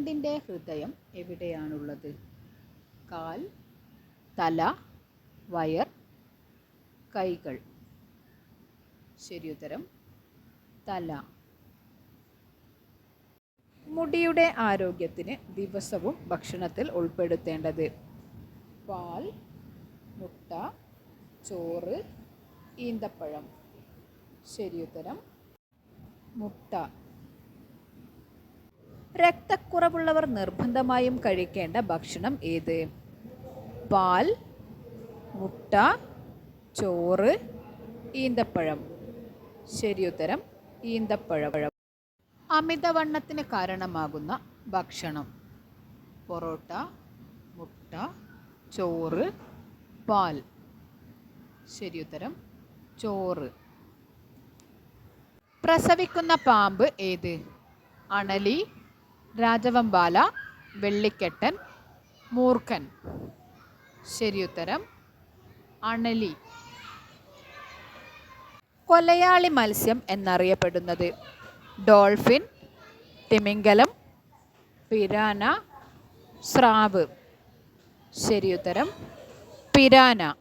ഞണ്ടിന്റെ ഹൃദയം എവിടെയാണുള്ളത്? കാൽ തല വയർ കൈകൾ. ശരിയുത്തരം തല. മുടിയുടെ ആരോഗ്യത്തിന് ദിവസവും ഭക്ഷണത്തിൽ ഉൾപ്പെടുത്തേണ്ടത് പാൽ മുട്ട ചോറ് ഈന്തപ്പഴം. ശരിയുത്തരം മുട്ട. രക്തക്കുറവുള്ളവർ നിർബന്ധമായും കഴിക്കേണ്ട ഭക്ഷണം ഏത്? പാൽ മുട്ട ചോറ് ഈന്തപ്പഴം. ശരി ഉത്തരം ഈന്തപ്പഴം. അമിതവണ്ണത്തിന് കാരണമാകുന്ന ഭക്ഷണം. പൊറോട്ട മുട്ട ചോറ് പാൽ. ശരി ഉത്തരം ചോറ്. പ്രസവിക്കുന്ന പാമ്പ് ഏത്? അണലി രാജവമ്പാല വെള്ളിക്കെട്ടൻ മൂർഖൻ. ശരിയുത്തരം അണലി. കൊലയാളി മത്സ്യം എന്നറിയപ്പെടുന്നത് ഡോൾഫിൻ തിമിംഗലം പിരാന സ്രാവ്. ശരിയുത്തരം പിരാന.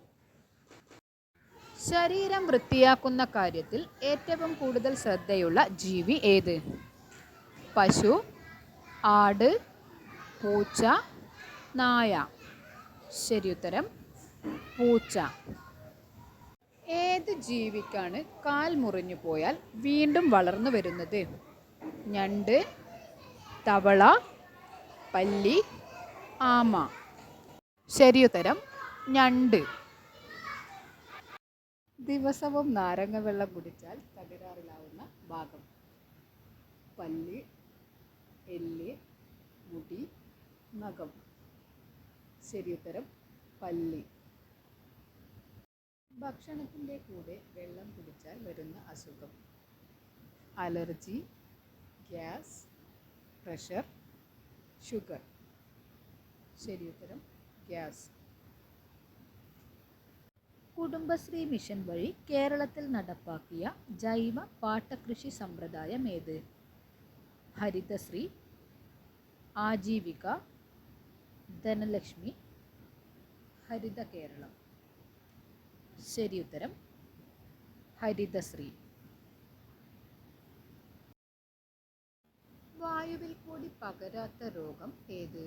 ശരീരം വൃത്തിയാക്കുന്ന കാര്യത്തിൽ ഏറ്റവും കൂടുതൽ ശ്രദ്ധയുള്ള ജീവി ഏത്? പശു ആട് പൂച്ച നായ. ഉത്തരം പൂച്ച. ഏത് ജീവിക്കാണ് കാൽ മുറിഞ്ഞു പോയാൽ വീണ്ടും വളർന്നു വരുന്നത്? ഞണ്ട് തവള പല്ലി ആമ. ശരിയുത്തരം ഞണ്ട്. ദിവസവും നാരങ്ങ വെള്ളം കുടിച്ചാൽ തകരാറിലാവുന്ന ഭാഗം. പല്ല് എല്ല് മുടി നഖം. ശരിയുത്തരം പല്ല്. ഭക്ഷണത്തിന്റെ കൂടെ വെള്ളം കുടിച്ചാൽ വരുന്ന അസുഖം. Allergy gas pressure sugar. ശരിയുത്തരം ഗ്യാസ്. കുടുംബശ്രീ മിഷൻ വഴി കേരളത്തിൽ നടപ്പാക്കിയ ജൈവ പാട്ടകൃഷി സമ്പ്രദായം ഏത്? ഹരിതശ്രീ ആജീവിക ധനലക്ഷ്മി ഹരിത കേരളം. ശരി ഉത്തരം ഹരിതശ്രീ. വായുവിൽ കൂടി പകരാത്ത രോഗം ഏത്?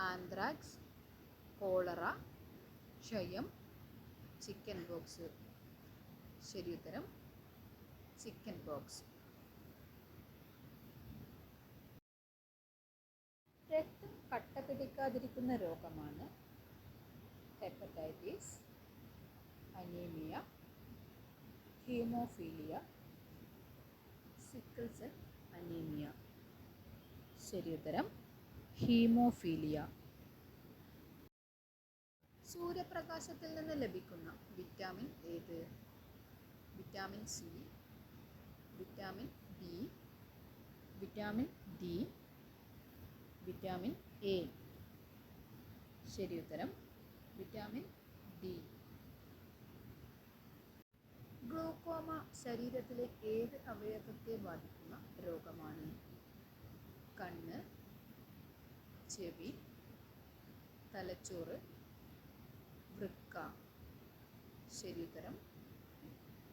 ആന്ത്രാക്സ് കോളറ ക്ഷയം ചിക്കൻ ബോക്സ് ശരി ഉത്തരം ചിക്കൻ ബോക്സ് കട്ട പിടിക്കാതിരിക്കുന്ന രോഗമാണ് hepatitis anaemia haemophilia sickle cell anaemia. ശരിയുത്തരം ഹീമോഫീലിയ. സൂര്യപ്രകാശത്തിൽ നിന്ന് ലഭിക്കുന്ന വിറ്റാമിൻ ഏത്? Vitamin C vitamin B vitamin D vitamin A. ശരിയുത്തരം വിറ്റാമിൻ ഡി ഗ്ലൂക്കോമ ശരീരത്തിലെ ഏത് അവയവത്തെ ബാധിക്കുന്ന രോഗമാണ്? കണ്ണ് ചെവി തലച്ചോറ് വൃക്ക. ശരിയുത്തരം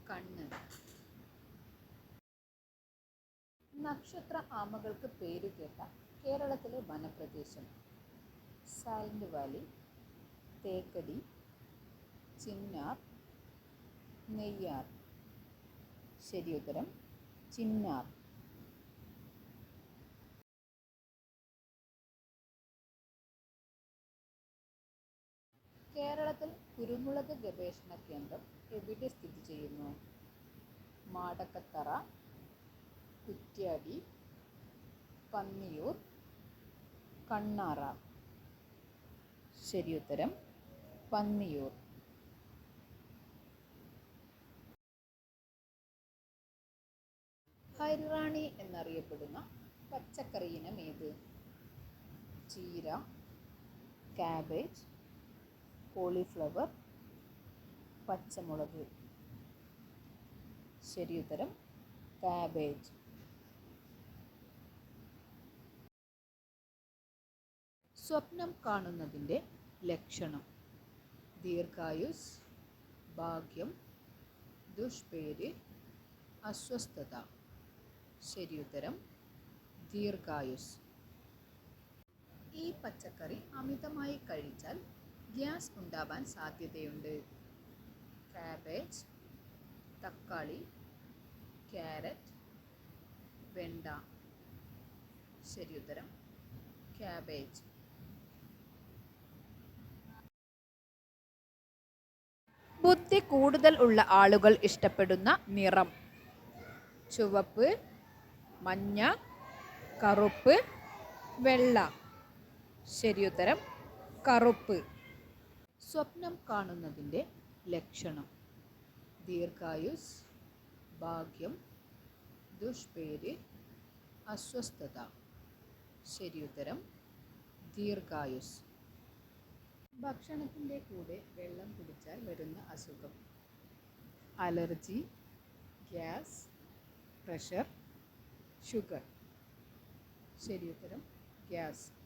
കണ്ണ്. നക്ഷത്ര ആമകൾക്ക് പേരുകേട്ട കേരളത്തിലെ വനപ്രദേശം. Silent Valley Thekkady Chinnar Neyyar. ശരി ഉത്തരം ചിന്നാർ. കേരളത്തിൽ കുരുമുളക് ഗവേഷണ കേന്ദ്രം എവിടെ സ്ഥിതി ചെയ്യുന്നു? മാടക്കത്തറ കുറ്റ്യാടി പന്നിയൂർ കണ്ണാറ. ശരിയുത്തരം പന്നിയൂർ. ഹരിറാണി എന്നറിയപ്പെടുന്ന പച്ചക്കറി ഇനം ഏത്? ചീര കാബേജ് കോളിഫ്ലവർ പച്ചമുളക്. ശരി ഉത്തരം കാബേജ്. സ്വപ്നം കാണുന്നതിന്റെ ലക്ഷണം. ദീർഘായുസ് ഭാഗ്യം ദുഷ്പേര് അസ്വസ്ഥത. ശരിയുത്തരം ദീർഘായുസ്. ഈ പച്ചക്കറി അമിതമായി കഴിച്ചാൽ ഗ്യാസ് ഉണ്ടാവാൻ സാധ്യതയുണ്ട്. കാബേജ് തക്കാളി ക്യാരറ്റ് വെണ്ട. ശരിയുത്തരം ക്യാബേജ് ബുദ്ധി കൂടുതൽ ഉള്ള ആളുകൾ ഇഷ്ടപ്പെടുന്ന നിറം. ചുവപ്പ് മഞ്ഞ കറുപ്പ് വെള്ള. ശരിയുത്തരം കറുപ്പ്. സ്വപ്നം കാണുന്നതിന്റെ ലക്ഷണം. ദീർഘായുസ് ഭാഗ്യം ദുഷ്പേര് അസ്വസ്ഥത. ശരിയുത്തരം ദീർഘായുസ്. ഭക്ഷണത്തിന്റെ കൂടെ വെള്ളം കുടിച്ചാൽ വരുന്ന അസുഖം. Allergy gas pressure sugar. ശരിയുത്തരം ഗ്യാസ്.